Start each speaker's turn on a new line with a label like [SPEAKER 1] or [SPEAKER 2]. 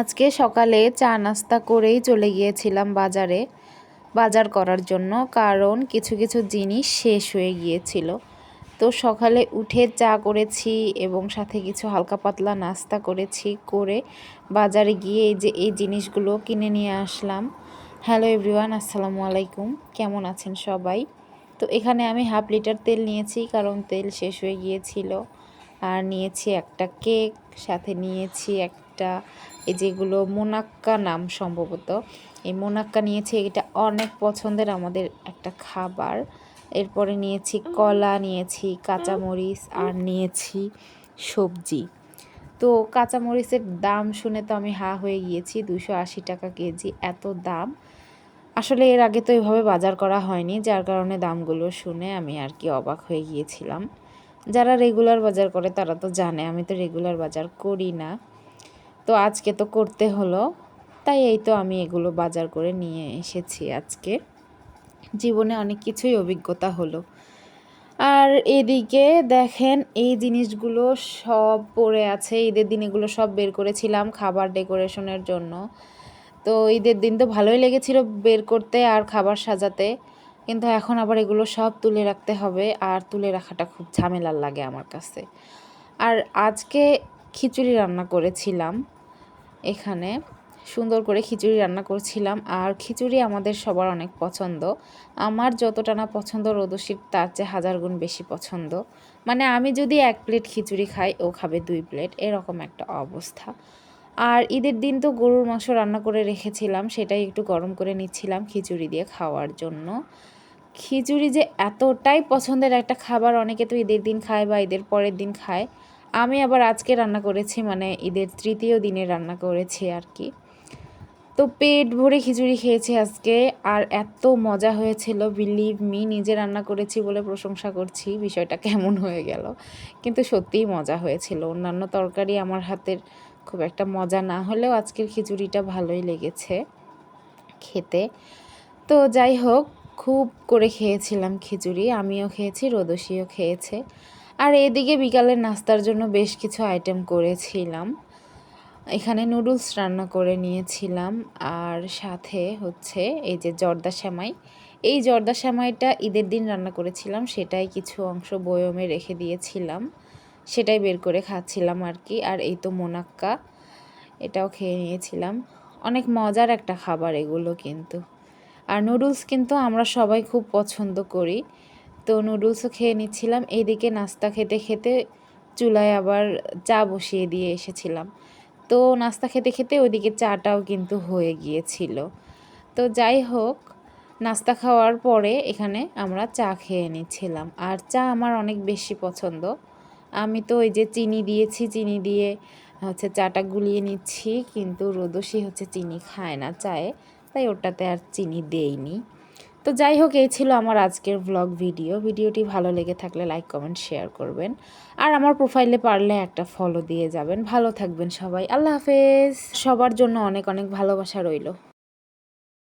[SPEAKER 1] আজকে সকালে চা নাস্তা করেই চলে গিয়েছিলাম বাজারে, বাজার করার জন্য, কারণ কিছু কিছু জিনিস শেষ হয়ে গিয়েছিল। তো সকালে উঠে চা করেছি এবং সাথে কিছু হালকা পাতলা নাস্তা করেছি, করে বাজারে গিয়ে এই যে, এই জিনিসগুলো কিনে নিয়ে আসলাম। হ্যালো এভরিওয়ান, আসসালামু আলাইকুম। কেমন আছেন সবাই? তো এখানে আমি হাফ লিটার তেল নিয়েছি, কারণ তেল শেষ হয়ে গিয়েছিল। আর নিয়েছি একটা কেক, সাথে নিয়েছি একটা, এই যেগুলো মোনাক্কা নাম সম্ভবত। এই মোনাক্কা নিয়েছি, এটা অনেক পছন্দের আমাদের একটা খাবার। এরপরে নিয়েছি কলা, নিয়েছি কাঁচামরিচ, আর নিয়েছি সবজি। তো কাঁচামরিচের দাম শুনে তো আমি হা হয়ে গিয়েছি দুশো আশি টাকা কেজি, এত দাম। আসলে এর আগে তো এভাবে বাজার করা হয়নি, যার কারণে দামগুলো শুনে আমি আর কি অবাক হয়ে গিয়েছিলাম। যারা রেগুলার বাজার করে তারা তো জানে, আমি তো রেগুলার বাজার করি না। তো আজকে তো করতে হলো। তাই এই তো আমি এগুলো বাজার করে নিয়ে এসেছি আজকে। জীবনে অনেক কিছুই অভিজ্ঞতা হলো। আর এদিকে দেখেন এই জিনিসগুলো সব পড়ে আছে। ঈদের দিন এগুলো সব বের করেছিলাম খাবার ডেকোরেশনের জন্য। তো ঈদের দিন তো ভালোই লেগেছিল বের করতে আর খাবার সাজাতে। কিন্তু এখন আবার এগুলো সব তুলে রাখতে হবে আর তুলে রাখাটা খুব ঝামেলার লাগে আমার কাছে। আর আজকে খিচুড়ি রান্না করেছিলাম। এখানে সুন্দর করে খিচুড়ি রান্না করছিলাম আর খিচুড়ি আমাদের সবার অনেক পছন্দ। আমার যতটা না পছন্দ রোদসির তার চেয়ে হাজার গুণ বেশি পছন্দ। মানে আমি যদি এক প্লেট খিচুড়ি খাই, ও খাবে দুই প্লেট, এরকম একটা অবস্থা। আর ঈদের দিন তো গরুর মাংস রান্না করে রেখেছিলাম, সেটাই একটু গরম করে নিচ্ছিলাম খিচুড়ি দিয়ে খাওয়ার জন্য। খিচুড়ি যে এতটাই পছন্দের একটা খাবার, অনেকে তো ঈদের দিন খায় বা ঈদের পরের দিন খায়। আমি আবার আজকে রান্না করেছি মানে ঈদের তৃতীয় দিনে রান্না করেছি আর কি। তো পেট ভরে খিচুড়ি খেয়েছি আজকে, আর এত মজা হয়েছিল বিলিভ মি নিজে রান্না করেছি বলে প্রশংসা করছি, বিষয়টা কেমন হয়ে গেল। কিন্তু সত্যিই মজা হয়েছিল। অন্যান্য তরকারি আমার হাতের খুব একটা মজা না হলেও আজকের খিচুড়িটা ভালোই লেগেছে খেতে। তো যাই হোক, খুব করে খেয়েছিলাম খিচুড়ি, আমিও খেয়েছি রোদসিও খেয়েছে। আর এদিকে বিকালের নাস্তার জন্য বেশ কিছু আইটেম করেছিলাম। এখানে নুডলস রান্না করে নিয়েছিলাম। আর সাথে হচ্ছে এই যে জর্দা শ্যামাই এই জর্দা শ্যামাইটা ঈদের দিন রান্না করেছিলাম, সেটাই কিছু অংশ বয়মে রেখে দিয়েছিলাম। সেটাই বের করে খাচ্ছিলাম আর কি আর এই তো মোনাক্কা, এটাও খেয়ে নিয়েছিলাম। অনেক মজার একটা খাবার এগুলো কিন্তু। আর নুডলস কিন্তু আমরা সবাই খুব পছন্দ করি। তো নুডলসও খেয়ে নিচ্ছিলাম। এইদিকে নাস্তা খেতে খেতে চুলায় আবার চা বসিয়ে দিয়ে এসেছিলাম। তো নাস্তা খেতে খেতে ওইদিকে চাটাও কিন্তু হয়ে গিয়েছিল। তো যাই হোক, নাস্তা খাওয়ার পরে এখানে আমরা চা খেয়ে নিচ্ছিলাম। আর চা আমার অনেক বেশি পছন্দ। আমি তো ওই যে চিনি দিয়েছি, চিনি দিয়ে হচ্ছে চাটা গুলিয়ে নিচ্ছি, কিন্তু রোদসি হচ্ছে চিনি খায় না চায়ে, তাই ওটাতে আর চিনি দেইনি। তো যাই হোক, এই ছিল আমার আজকের ব্লগ ভিডিও ভিডিওটি ভালো লেগে থাকলে লাইক কমেন্ট শেয়ার করবেন। আর আমার প্রোফাইলে পারলে একটা ফলো দিয়ে যাবেন। ভালো থাকবেন সবাই। আল্লাহ হাফেজ। সবার জন্য অনেক অনেক ভালোবাসা রইল।